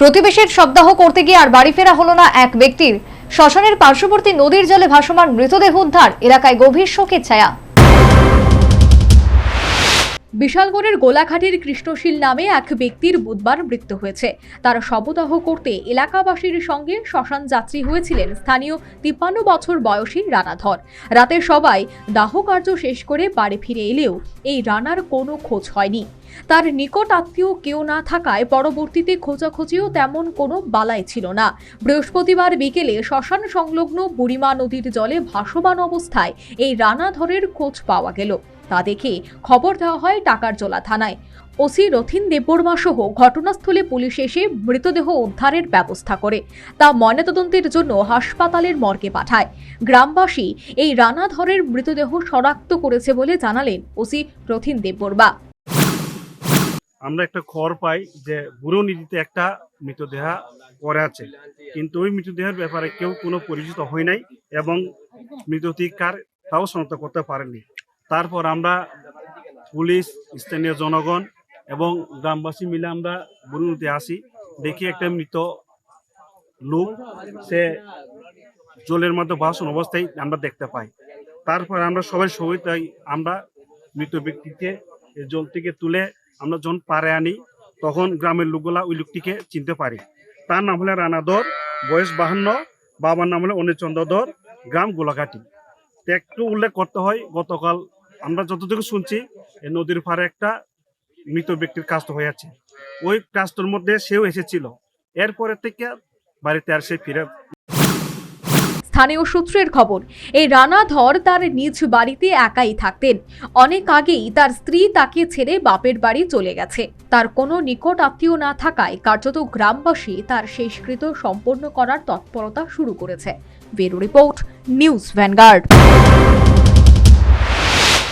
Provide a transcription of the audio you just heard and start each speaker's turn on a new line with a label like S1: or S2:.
S1: প্রতিবেশীর সপ্তাহ করতে গিয়ে আর বাড়ি ফেরা হলো না এক ব্যক্তির। শ্মশানের পার্শ্ববর্তী নদীর জলে ভাসমান মৃতদেহ উদ্ধার, এলাকায় গভীর শোকের ছায়া। বিশালগড়ের গোলাঘাটের কৃষ্ণশীল নামে এক ব্যক্তির বুধবার মৃত্যু হয়েছে। তার শবদাহ করতে এলাকাবাসীর সঙ্গে শ্মশান যাত্রী হয়েছিলেন স্থানীয় তিপ্পান্ন বছর বয়সী রানাধর। রাতে সবাই দাহ কার্য শেষ করে বাড়ি ফিরে এলেও এই রানার কোনো খোঁজ হয়নি। তার নিকট আত্মীয় কেউ না থাকায় পরবর্তীতে খোঁজাখুঁজিও তেমন কোনো বালাই ছিল না। বৃহস্পতিবার বিকেলে শ্মশান সংলগ্ন বুড়িমা নদীর জলে ভাসমান অবস্থায় এই রানাধরের খোঁজ পাওয়া গেল। তা দেখে খবর দেওয়া হয় টাকারজোলা থানায়। ওসি রথিন দেববর্মা সহ ঘটনাস্থলে পুলিশ এসে মৃতদেহ উদ্ধারের ব্যবস্থা করে, তা ময়নাতদন্তের জন্য হাসপাতালের মর্গে পাঠায়। গ্রামবাসী এই রানাধরের মৃতদেহ শনাক্ত করেছে বলে জানালেন ওসি রথিন দেববর্মা।
S2: আমরা একটা খবর পাই যে বুড়ো নদীতে একটা মৃতদেহ পড়ে আছে, কিন্তু ওই মৃতদেহের ব্যাপারে কেউ কোনো পরিচিত হয় নাই এবং মৃতদেহ কার তাও শনাক্ত করতে পারেনি তারপর আমরা পুলিশ, স্থানীয় জনগণ এবং গ্রামবাসী মিলে আমরা নদীতে আসি। দেখি একটা মৃত লোক, সে জলের মধ্যে ভাসন অবস্থায় আমরা দেখতে পাই। তারপর আমরা সবাই সবাই আমরা মৃত ব্যক্তিকে জল থেকে তুলে আমরা যখন পারে আনি, তখন গ্রামের লোকগুলা ওই লোকটিকে চিনতে পারি। তার নাম হলে রানা রানাদর বয়স বাহান্ন, বাবার নাম হলো অনিচন্দ্রধর গ্রাম গোলাঘাটি। একটু উল্লেখ করতে হয়, গতকাল আমরা যতটুকু শুনছি নদীর পাড়ে একটা মৃত ব্যক্তির কাস্ট হয়ে আছে ওই কাস্টর মধ্যে সেও এসেছিল। এরপরে থেকে বাড়িতে আর সে ফিরে
S1: স্থানীয় সূত্রের খবর, এই রানাধর তার নিজ বাড়িতে একাই থাকতেন। অনেক আগেই তার স্ত্রী তাকে ছেড়ে বাপের বাড়ি চলে গেছে। তার কোনো নিকট আত্মীয় না থাকায় কার্যত গ্রামবাসী তার শেষকৃত সম্পন্ন করার তৎপরতা শুরু করেছে। Bureau report, news Vanguard.